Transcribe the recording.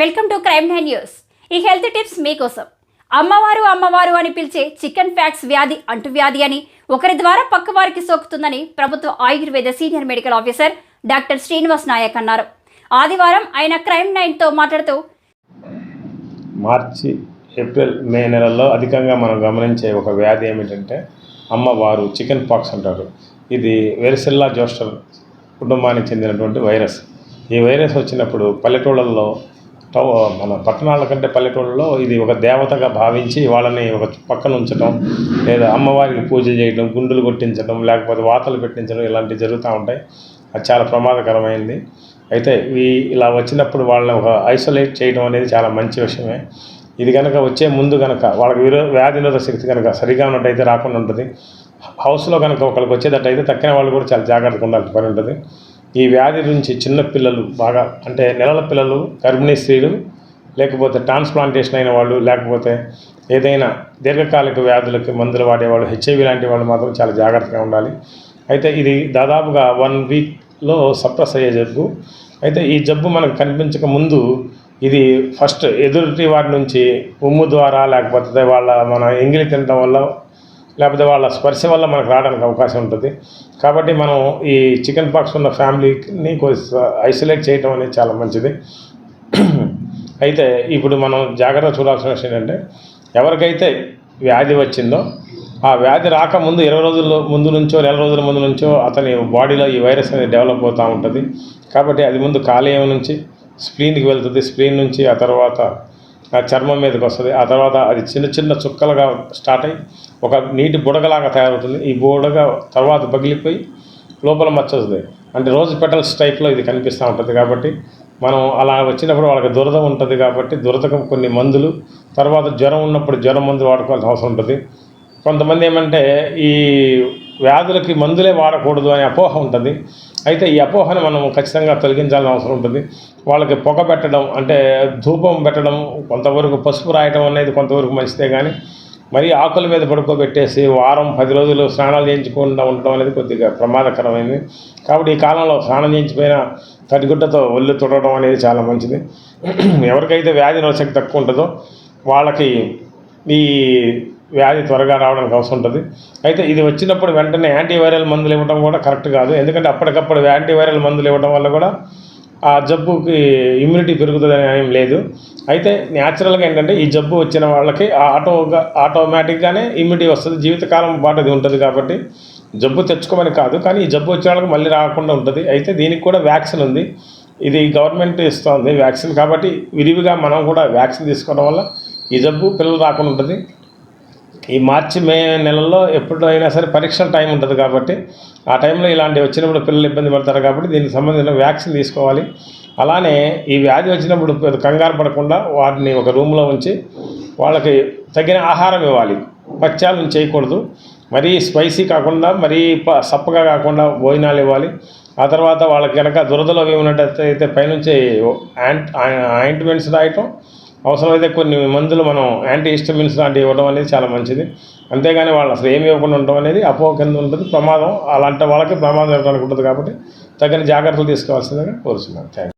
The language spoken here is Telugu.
Welcome to crime nine news. ఈ హెల్త్ టిప్స్ మీకోసం. అమ్మవారు అమ్మవారు అని పిలిచే చికెన్ ఫ్యాక్స్ వ్యాధి అంటువ్యాధి అని ఒకరి ద్వారా పక్కవారికి సోకుతుందని ప్రభుత్వ Ayurveda senior medical officer doctor Srinivas Nayak అన్నారు. ఆదివారం ఆయన క్రైమ్ నైన్తో మాట్లాడుతూ మార్చి ఏప్రిల్ మే నెలలో అధికంగా మనం గమనించే ఒక వ్యాధి ఏమిటంటే అమ్మవారు చికెన్ పాక్స్ అంటారు. ఇది వెరిసెల్లా జోస్టర్ కుటుంబానికి చెందినటువంటి వైరస్. ఈ వైరస్ వచ్చినప్పుడు పల్లెటూళ్ళల్లో టౌ మన పట్టణాల కంటే పల్లెటూళ్ళలో ఇది ఒక దేవతగా భావించి వాళ్ళని ఒక పక్కన ఉంచడం లేదా అమ్మవారికి పూజ చేయడం గుండులు కొట్టించడం లేకపోతే వాతలు పెట్టించడం ఇలాంటివి జరుగుతూ ఉంటాయి. అది చాలా ప్రమాదకరమైంది. అయితే ఈ ఇలా వచ్చినప్పుడు వాళ్ళని ఒక ఐసోలేట్ చేయడం అనేది చాలా మంచి విషయమే. ఇది కనుక వచ్చే ముందు కనుక వాళ్ళకి విరో వ్యాధి నిరోధ శక్తి కనుక సరిగా ఉన్నట్టయితే రాకుండా ఉంటుంది. హౌస్లో కనుక ఒకరికి వచ్చేటట్టయితే తక్కిన వాళ్ళు కూడా చాలా జాగ్రత్తగా ఉండాల్సిన పని ఉంటుంది. ఈ వ్యాధి నుంచి చిన్న పిల్లలు బాగా అంటే నెలల పిల్లలు గర్భిణీ స్త్రీలు లేకపోతే ట్రాన్స్ప్లాంటేషన్ అయిన వాళ్ళు లేకపోతే ఏదైనా దీర్ఘకాలిక వ్యాధులకి మందులు వాడేవాళ్ళు హెచ్ఐవి లాంటి వాళ్ళు మాత్రం చాలా జాగ్రత్తగా ఉండాలి. అయితే ఇది దాదాపుగా వన్ వీక్లో సప్రెస్ అయ్యే జబ్బు. అయితే ఈ జబ్బు మనకు కనిపించక ముందు ఇది ఫస్ట్ ఎదుటి వారి నుంచి ఉమ్ము ద్వారా లేకపోతే వాళ్ళ మన ఎంగిలి తినడం వల్ల లేకపోతే వాళ్ళ స్పర్శ వల్ల మనకు రావడానికి అవకాశం ఉంటుంది. కాబట్టి మనం ఈ చికెన్ పాక్స్ ఉన్న ఫ్యామిలీని ఐసోలేట్ చేయడం అనేది చాలా మంచిది. అయితే ఇప్పుడు మనం జాగ్రత్త చూడాల్సిన విషయం ఏంటంటే ఎవరికైతే వ్యాధి వచ్చిందో ఆ వ్యాధి రాకముందు ఇరవై రోజుల ముందు నుంచో నెల రోజుల ముందు నుంచో అతని బాడీలో ఈ వైరస్ అనేది డెవలప్ అవుతూ ఉంటుంది. కాబట్టి అది ముందు కాలేయం నుంచి స్ప్లీన్కి వెళ్తుంది. స్ప్లీన్ నుంచి ఆ తర్వాత చర్మం మీదకి వస్తుంది. ఆ తర్వాత అది చిన్న చిన్న చుక్కలుగా స్టార్ట్ అయ్యి ఒక నీటి బుడగలాగా తయారవుతుంది. ఈ బుడగ తర్వాత పగిలిపోయి లోపల మచ్చ అంటే రోజు పెటల్స్ టైప్లో ఇది కనిపిస్తూ ఉంటుంది కాబట్టి మనం అలా వచ్చినప్పుడు వాళ్ళకి దురద ఉంటుంది కాబట్టి దురదకు కొన్ని మందులు తర్వాత జ్వరం ఉన్నప్పుడు జ్వరం మందులు వాడుకోవాల్సిన అవసరం ఉంటుంది. కొంతమంది ఏమంటే ఈ వ్యాధులకి మందులే వాడకూడదు అనే అపోహ ఉంటుంది. అయితే ఈ అపోహను మనం ఖచ్చితంగా తొలగించాల్సిన అవసరం ఉంటుంది. వాళ్ళకి పొగ పెట్టడం అంటే ధూపం పెట్టడం కొంతవరకు పసుపు రాయటం అనేది కొంతవరకు మంచిదే కానీ మరి ఆకుల మీద పడుకోబెట్టేసి వారం పది రోజులు స్నానాలు చేయించకుండా ఉండడం అనేది కొద్దిగా ప్రమాదకరమైనది కాబట్టి ఈ కాలంలో స్నానం చేయించిపోయిన తడిగుడ్డతో ఒళ్ళు తుడవడం అనేది చాలా మంచిది. ఎవరికైతే వ్యాధి నిరోధశక్తి తక్కువ ఉంటుందో వాళ్ళకి ఈ వ్యాధి త్వరగా రావడానికి అవసరం ఉంటుంది. అయితే ఇది వచ్చినప్పుడు వెంటనే యాంటీవైరల్ మందులు ఇవ్వడం కూడా కరెక్ట్ కాదు. ఎందుకంటే అప్పటికప్పుడు యాంటీవైరల్ మందులు ఇవ్వడం వల్ల కూడా ఆ జబ్బుకి ఇమ్యూనిటీ పెరుగుతుందని ఏం లేదు. అయితే న్యాచురల్గా ఏంటంటే ఈ జబ్బు వచ్చిన వాళ్ళకి ఆటోగా ఆటోమేటిక్గానే ఇమ్యూనిటీ వస్తుంది. జీవితకాలం పాటు అది ఉంటుంది కాబట్టి జబ్బు తెచ్చుకోమని కాదు. కానీ ఈ జబ్బు వచ్చిన వాళ్ళకి మళ్ళీ రాకుండా ఉంటుంది. అయితే దీనికి కూడా వ్యాక్సిన్ ఉంది. ఇది గవర్నమెంట్ ఇస్తుంది వ్యాక్సిన్. కాబట్టి విరివిగా మనం కూడా వ్యాక్సిన్ తీసుకోవడం వల్ల ఈ జబ్బు పిల్లలు రాకుండా ఉంటుంది. ఈ మార్చి మే నెలల్లో ఎప్పుడైనా సరే పరీక్షల టైం ఉంటుంది కాబట్టి ఆ టైంలో ఇలాంటివి వచ్చినప్పుడు పిల్లలు ఇబ్బంది పడతారు కాబట్టి దీనికి సంబంధించిన వ్యాక్సిన్ తీసుకోవాలి. అలానే ఈ వ్యాధి వచ్చినప్పుడు కంగారు పడకుండా వాటిని ఒక రూమ్లో ఉంచి వాళ్ళకి తగిన ఆహారం ఇవ్వాలి. పచ్చాలను చేయకూడదు. మరీ స్పైసీ కాకుండా మరీ ప- సప్పగా కాకుండా భోజనాలు ఇవ్వాలి. ఆ తర్వాత వాళ్ళకి కనుక దురదలో అవి అయితే పైనుంచి యాంట్ ఆయింట్మెంట్స్ రాయటం అవసరమైతే కొన్ని మందులు మనం యాంటీ హిస్టమిన్స్ లాంటివి ఇవ్వడం అనేది చాలా మంచిది. అంతేగాని వాళ్ళు అసలు ఏమి ఇవ్వకుండా ఉండడం అనేది అపోహ కింద ఉంటుంది. ప్రమాదం అలాంటి వాళ్ళకి ప్రమాదం ఇవ్వడానికి ఉంటుంది కాబట్టి తగిన జాగ్రత్తలు తీసుకోవాల్సిందిగా కోరుతున్నాను థ్యాంక్